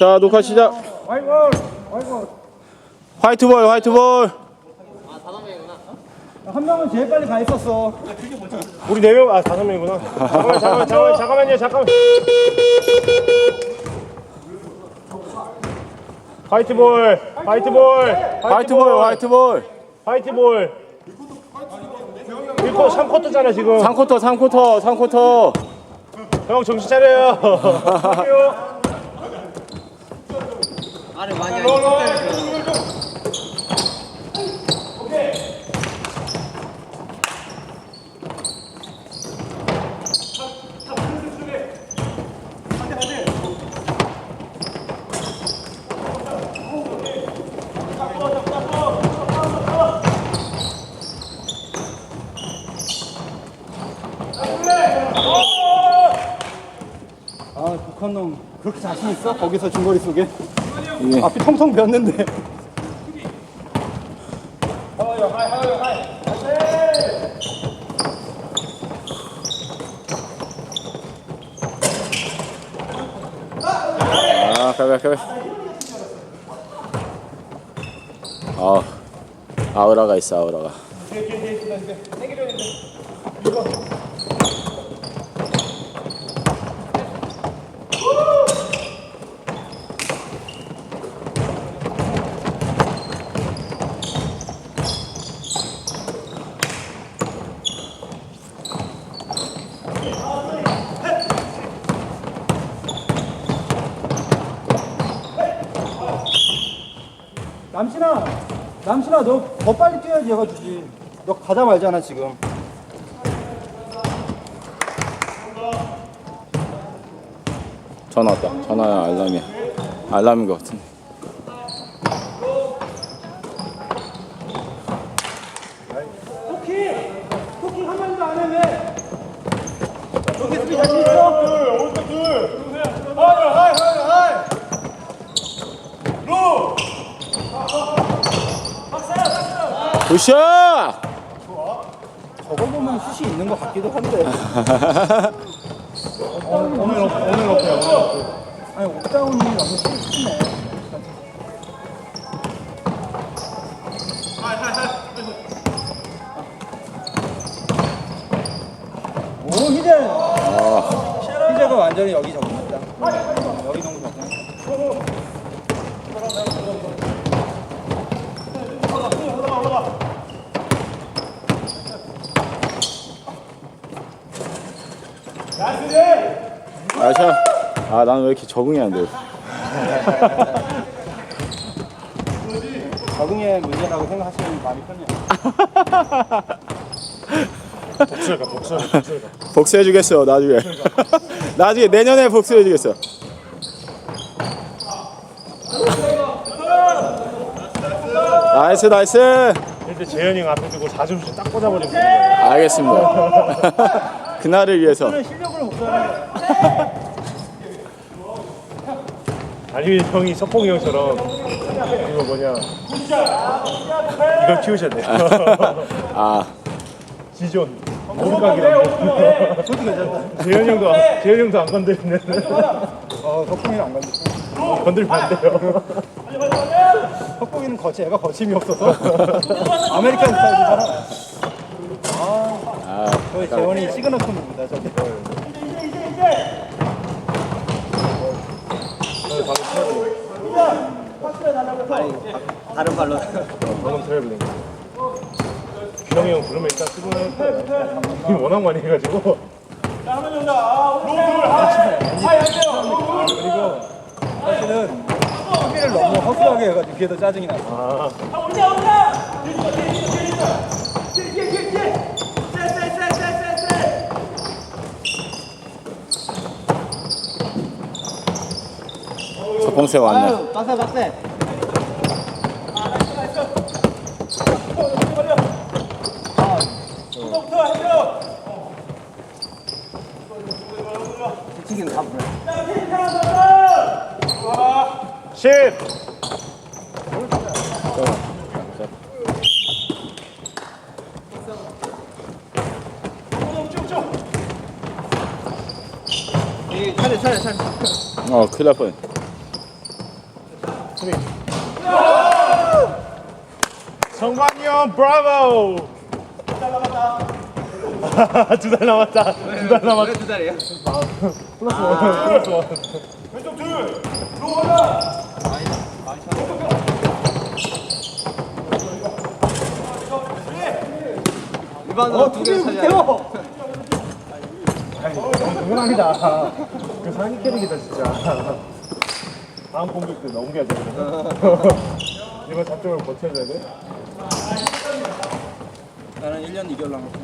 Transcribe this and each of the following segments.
자 녹화 시작. 아이고 아이고 화이트볼 화이트볼. 한 명은 제일 빨리 가 있었어 우리 네 명, 아 다섯 명이구나. 잠깐만, 잠깐만, 잠깐만, 잠깐만요, 잠깐만. 화이트볼, 화이트볼, 화이트볼 화이트볼. 화이트볼. 1쿼터, 3쿼터잖아 지금. 3쿼터 3쿼터 3쿼터. 형 정신 차려요. 할게요. 아 북한 놈 그렇게 자신 있어? 거기서 중거리 쏘게? 예. 앞이 텅텅 비었는데 아 가자. 아 아우라가 있어 아우라가. 남신아 남신아 너 더 빨리 뛰어야지 얘가 주지 너 가자 말잖아 지금 전화 왔다. 전화야 알람이야. 알람인 것 같은데. 토킹! 토킹 한 마디도 안 해, 왜? 여기 수비 자신 있어? 굿샷! 저거 보면 슛이 있는 것 같기도 한데. 어, 오늘 없- 오늘 없고 아니 옥다운이 너무 쉽네 오 희재! 희재가 완전히 여기 적응했다. 여기 정도 적응. 아 참. 아 나는 왜 이렇게 적응이 안 돼? 적응의 문제라고 생각하시는 마음이 편해요 복수해가, 복수해가, 복수해가. 복수해주겠어 나중에. 나중에 내년에 복수해주겠어. 나이스 나이스. 일단 재현이 형 앞에 두고 4점씩 딱 꽂아버리고. 알겠습니다. 그날을 위해서. 실력을 못 아니 형이 석봉이 형처럼 이거 뭐냐. 이걸 키우셨네요. 아. 지존. 모르각이라고 그것도 괜찮다. 재현 형도 재현 형도 안 건드리는 어 덕분이는 안 건드려 건들면 안 돼요. 헛고기는 거치, 애가 거침이 없어서. 아메리칸 스타일이잖아. 아, 저희 재원이 시그너처 봅니다. 저기. 다른 발로. 방금 트래블링 규영이 형 부르면 일단 쓰고 해. 워낙 많이 해가지고? 그리고 사실은 수비를 너무 허술하게 해가지고 뒤에도 짜증이 나. 아 석봉세 왔네. 빡세 빡세. 지금 다 보여. 10 차례 차례 차례. 어 큰일 날 뻔. 수비. 성관이 형 브라보. 두달 남았다. 두달 남았다. 두 달 남았다. 두 달이에요? 플러스 원. 플러스 원. 리바운드 두 개를 차지하는 태워. 동원합니다. 그 상위 캐릭이다 진짜. 다음 공격 때 넘겨야 돼. 이번 잡점을 버텨야 돼. 나는 1년 2개월 남았어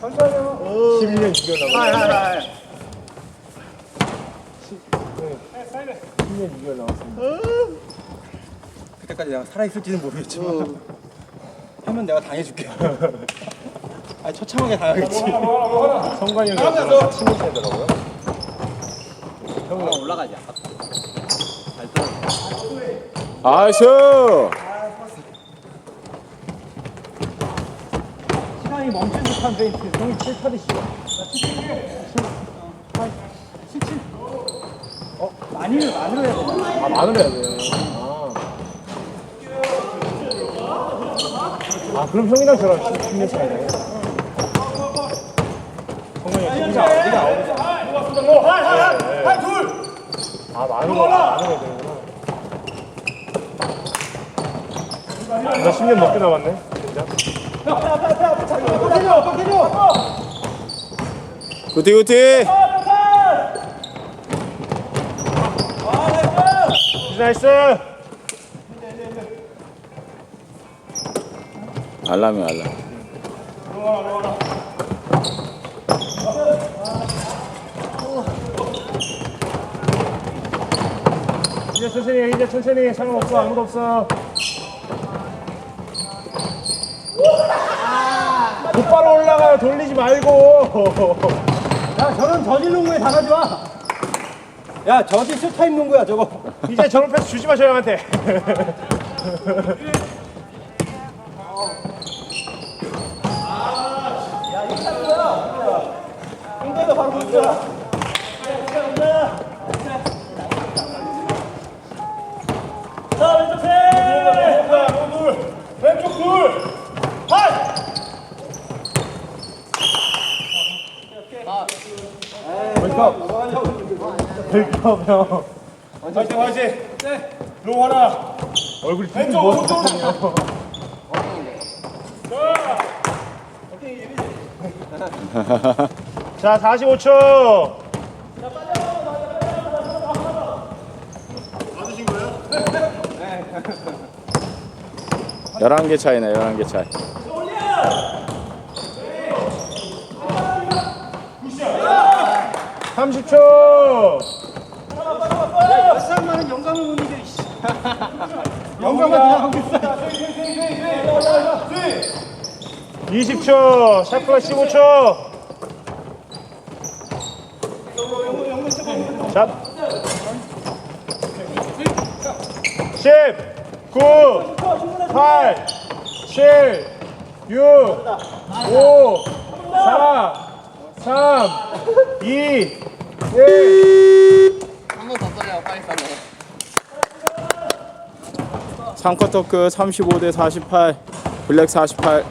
12년 2개월 남았어. 10년 2개월 남았습니다. 그때까지 내가 살아있을지는 모르겠지만 하면 내가 당해줄게 아니 처참하게 당하겠지 성관이 형이 저랑 같이 못하더라고요. 형은 올라가지 아깝다 잘 떨어 아이스 시간이 멈춘 듯한 페인트. 형이 7 타듯이. 나 77. 77. 어, 많이는 많이로 해야 되나? 아, 만으로 해야 돼. 아. 아, 그럼 형이랑 저랑 10년 차이네. 성관이 형 진짜 어디가 아웃이야. 아, 만으로, 아, 만으로 해야 되는구나. 나 10년 넘게 남았네, 진짜. 굿티 굿티. 나이스! 알람이 알람 이제 천천히 해, 이제 천천히 해. 상관없어, 아무도 없어. 곧바로 올라가요, 돌리지 말고. 야, 저런 저질 농구에 다 가져와. 야, 저지 쇼타임 농구야, 저거. 이제 저런 패스 주지 마셔, 형한테. 공대도 바로 붙자. 왼쪽 둘! 팔! 벨컵 형. 화이팅 화이팅! 롱 하나! 얼굴이 왼쪽 오른쪽으로! 자 45초! 11개 차이네 11개 차이 30초! 많은 영감을 못 이겨, 이씨. 영감을 그냥 하고 있어. 20초! 샤프가 15초! 자. 10, 9, 8, 7, 6, 5, 4, 3, 2, 1. 한번더 써야 빨리 싸네 3쿼터 끝 35 대 48 블랙 48